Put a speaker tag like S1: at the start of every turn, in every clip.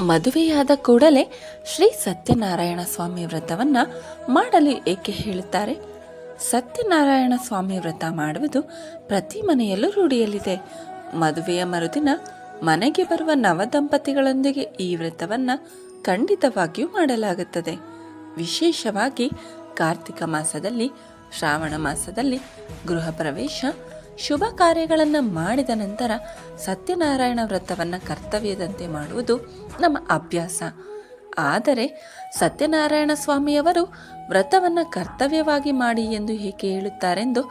S1: ಮದುವೆಯಾದ ಕೂಡಲೇ ಶ್ರೀ ಸತ್ಯನಾರಾಯಣ ಸ್ವಾಮಿ ವ್ರತವನ್ನ ಮಾಡಲು ಏಕೆ ಹೇಳುತ್ತಾರೆ? ಸತ್ಯನಾರಾಯಣ ಸ್ವಾಮಿ ವ್ರತ ಮಾಡುವುದು ಪ್ರತಿ ಮನೆಯಲ್ಲೂ ರೂಢಿಯಲ್ಲಿದೆ. ಮದುವೆಯ ಮರುದಿನ ಮನೆಗೆ ಬರುವ ನವದಂಪತಿಗಳೊಂದಿಗೆ ಈ ವ್ರತವನ್ನ ಖಂಡಿತವಾಗಿಯೂ ಮಾಡಲಾಗುತ್ತದೆ. ವಿಶೇಷವಾಗಿ ಕಾರ್ತಿಕ ಮಾಸದಲ್ಲಿ, ಶ್ರಾವಣ ಮಾಸದಲ್ಲಿ ಗೃಹ ಪ್ರವೇಶ ಶುಭ ಕಾರ್ಯಗಳನ್ನು ಮಾಡಿದ ನಂತರ ಸತ್ಯನಾರಾಯಣ ವ್ರತವನ್ನು ಕರ್ತವ್ಯದಂತೆ ಮಾಡುವುದು ನಮ್ಮ ಅಭ್ಯಾಸ. ಆದರೆ ಸತ್ಯನಾರಾಯಣ ಸ್ವಾಮಿಯವರು ವ್ರತವನ್ನು ಕರ್ತವ್ಯವಾಗಿ ಮಾಡಿ ಎಂದು ಏಕೆ ಹೇಳುತ್ತಾರೆಂದು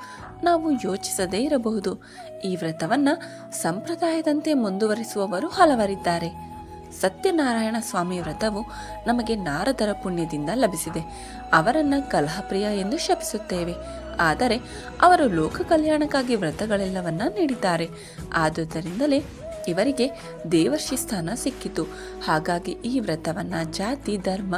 S1: ನಾವು ಯೋಚಿಸದೇ ಇರಬಹುದು. ಈ ವ್ರತವನ್ನು ಸಂಪ್ರದಾಯದಂತೆ ಮುಂದುವರಿಸುವವರು ಹಲವರಿದ್ದಾರೆ. ಸತ್ಯನಾರಾಯಣ ಸ್ವಾಮಿ ವ್ರತವು ನಮಗೆ ನಾರದರ ಪುಣ್ಯದಿಂದ ಲಭಿಸಿದೆ. ಅವರನ್ನು ಕಲಹಪ್ರಿಯ ಎಂದು ಶಪಿಸುತ್ತೇವೆ. ಆದರೆ ಅವರು ಲೋಕ ಕಲ್ಯಾಣಕ್ಕಾಗಿ ವ್ರತಗಳೆಲ್ಲವನ್ನ ನೀಡಿದ್ದಾರೆ. ಆದುದರಿಂದಲೇ ಇವರಿಗೆ ದೇವರ್ಷಿ ಸ್ಥಾನ ಸಿಕ್ಕಿತು. ಹಾಗಾಗಿ ಈ ವ್ರತವನ್ನ ಜಾತಿ, ಧರ್ಮ,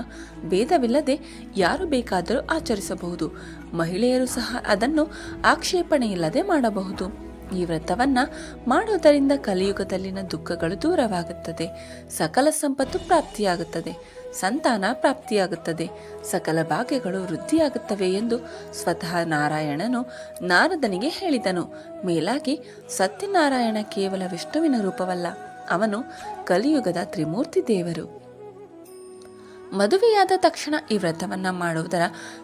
S1: ಭೇದವಿಲ್ಲದೆ ಯಾರು ಬೇಕಾದರೂ ಆಚರಿಸಬಹುದು. ಮಹಿಳೆಯರು ಸಹ ಅದನ್ನು ಆಕ್ಷೇಪಣೆ ಇಲ್ಲದೆ ಮಾಡಬಹುದು. ಈ ವ್ರತವನ್ನ ಮಾಡುವುದರಿಂದ ಕಲಿಯುಗದಲ್ಲಿನ ದುಃಖಗಳು ದೂರವಾಗುತ್ತದೆ. ಸಕಲ ಸಂಪತ್ತು ಪ್ರಾಪ್ತಿಯಾಗುತ್ತದೆ. ಸಂತಾನ ಪ್ರಾಪ್ತಿಯಾಗುತ್ತದೆ. ಸಕಲ ಭಾಗ್ಯಗಳು ವೃದ್ಧಿಯಾಗುತ್ತವೆ ಎಂದು ಸ್ವತಃ ನಾರಾಯಣನು ನಾರದನಿಗೆ ಹೇಳಿದನು. ಮೇಲಾಗಿ, ಸತ್ಯನಾರಾಯಣ ಕೇವಲ ವಿಷ್ಣುವಿನ ರೂಪವಲ್ಲ, ಅವನು ಕಲಿಯುಗದ ತ್ರಿಮೂರ್ತಿ ದೇವರು. ಮದುವೆಯಾದ ತಕ್ಷಣ ಈ ವ್ರತವನ್ನ ಮಾಡುವುದರ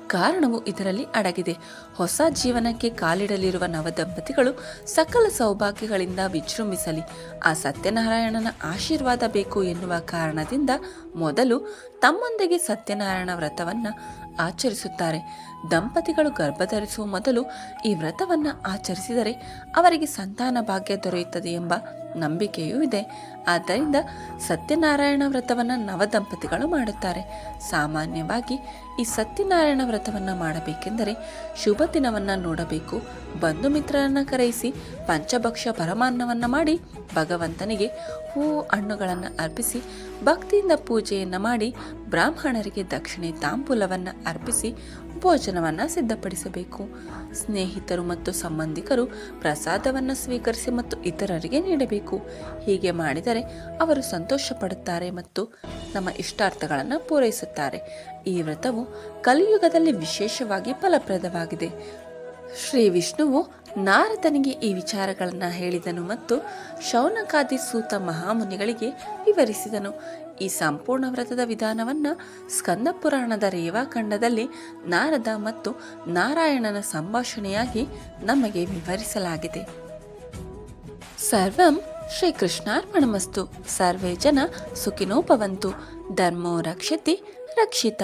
S1: ಕಾರಣವು ಇದರಲ್ಲಿ ಅಡಗಿದೆ. ಹೊಸ ಜೀವನಕ್ಕೆ ಕಾಲಿಡಲಿರುವ ನವದಂಪತಿಗಳು ಸಕಲ ಸೌಭಾಗ್ಯಗಳಿಂದ ವಿಜೃಂಭಿಸಲಿ. ಆ ಸತ್ಯನಾರಾಯಣನ ಆಶೀರ್ವಾದ ಬೇಕು ಎನ್ನುವ ಕಾರಣದಿಂದ ಮೊದಲು ತಮ್ಮೊಂದಿಗೆ ಸತ್ಯನಾರಾಯಣ ವ್ರತವನ್ನ ಆಚರಿಸುತ್ತಾರೆ. ದಂಪತಿಗಳು ಗರ್ಭಧರಿಸುವ ಮೊದಲು ಈ ವ್ರತವನ್ನ ಆಚರಿಸಿದರೆ ಅವರಿಗೆ ಸಂತಾನ ಭಾಗ್ಯ ದೊರೆಯುತ್ತದೆ ಎಂಬ ನಂಬಿಕೆಯೂ ಇದೆ. ಆದ್ದರಿಂದ ಸತ್ಯನಾರಾಯಣ ವ್ರತವನ್ನು ನವದಂಪತಿಗಳು ಮಾಡುತ್ತಾರೆ. ಸಾಮಾನ್ಯವಾಗಿ ಈ ಸತ್ಯನಾರಾಯಣ ವ್ರತವನ್ನು ಮಾಡಬೇಕೆಂದರೆ ಶುಭ ದಿನವನ್ನು ನೋಡಬೇಕು. ಬಂಧು ಮಿತ್ರರನ್ನು ಕರೆಯಿಸಿ ಪಂಚಭಕ್ಷ ಪರಮಾನ್ನವನ್ನು ಮಾಡಿ ಭಗವಂತನಿಗೆ ಹೂ ಹಣ್ಣುಗಳನ್ನು ಅರ್ಪಿಸಿ ಭಕ್ತಿಯಿಂದ ಪೂಜೆಯನ್ನು ಮಾಡಿ ಬ್ರಾಹ್ಮಣರಿಗೆ ದಕ್ಷಿಣೆ ತಾಂಬೂಲವನ್ನು ಅರ್ಪಿಸಿ ಭೋಜನವನ್ನು ಸಿದ್ಧಪಡಿಸಬೇಕು. ಸ್ನೇಹಿತರು ಮತ್ತು ಸಂಬಂಧಿಕರು ಪ್ರಸಾದವನ್ನು ಸ್ವೀಕರಿಸಿ ಮತ್ತು ಇತರರಿಗೆ ನೀಡಬೇಕು. ಹೀಗೆ ಮಾಡಿದರೆ ಅವರು ಸಂತೋಷ ಪಡುತ್ತಾರೆ ಮತ್ತು ನಮ್ಮ ಇಷ್ಟಾರ್ಥಗಳನ್ನು ಪೂರೈಸುತ್ತಾರೆ. ಈ ವ್ರತವು ಕಲಿಯುಗದಲ್ಲಿ ವಿಶೇಷವಾಗಿ ಫಲಪ್ರದವಾಗಿದೆ. ಶ್ರೀ ವಿಷ್ಣುವು ನಾರದನಿಗೆ ಈ ವಿಚಾರಗಳನ್ನು ಹೇಳಿದನು ಮತ್ತು ಶೌನಕಾದಿ ಸೂತ ಮಹಾಮುನಿಗಳಿಗೆ ವಿವರಿಸಿದನು. ಈ ಸಂಪೂರ್ಣ ವ್ರತದ ವಿಧಾನವನ್ನು ಸ್ಕಂದ ಪುರಾಣದ ರೇವಾಖಂಡದಲ್ಲಿ ನಾರದ ಮತ್ತು ನಾರಾಯಣನ ಸಂಭಾಷಣೆಯಾಗಿ ನಮಗೆ ವಿವರಿಸಲಾಗಿದೆ. ಸರ್ವಂ ಶ್ರೀಕೃಷ್ಣಾರ್ಪಣಮಸ್ತು. ಸರ್ವೇ ಜನ ಸುಖಿನೋಪವಂತು. ಧರ್ಮೋ ರಕ್ಷತಿ ರಕ್ಷಿತ.